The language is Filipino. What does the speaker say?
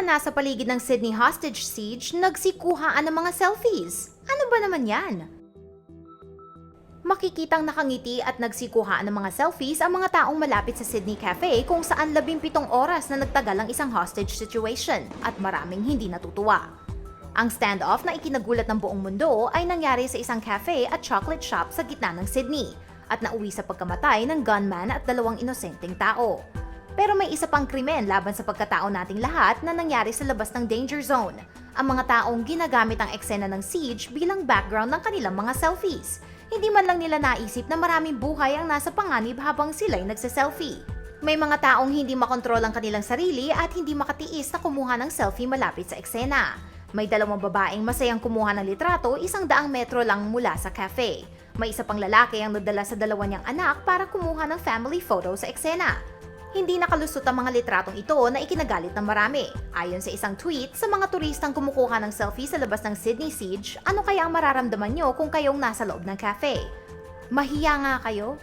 mga nasa paligid ng Sydney hostage siege nagsikuhaan ng mga selfies. Ano ba naman yan? Makikitang nakangiti at nagsikuhaan ng mga selfies ang mga taong malapit sa Sydney Cafe kung saan 17 oras na nagtagal ang isang hostage situation at maraming hindi natutuwa. Ang standoff na ikinagulat ng buong mundo ay nangyari sa isang cafe at chocolate shop sa gitna ng Sydney at nauwi sa pagkamatay ng gunman at dalawang inosenteng tao. Pero may isa pang krimen laban sa pagkatao nating lahat na nangyari sa labas ng danger zone. Ang mga taong ginagamit ang eksena ng siege bilang background ng kanilang mga selfies. Hindi man lang nila naisip na maraming buhay ang nasa panganib habang sila'y nagse-selfie. May mga taong hindi makontrol ang kanilang sarili at hindi makatiis na kumuha ng selfie malapit sa eksena. May dalawang babaeng masayang kumuha ng litrato isang daang metro lang mula sa cafe. May isa pang lalaki ang nadala sa dalawa niyang anak para kumuha ng family photo sa eksena. Hindi nakalusot ang mga litratong ito na ikinagalit ng marami. Ayon sa isang tweet, sa mga turistang kumukuha ng selfie sa labas ng Sydney Siege, ano kaya ang mararamdaman nyo kung kayong nasa loob ng cafe? Mahiya nga kayo?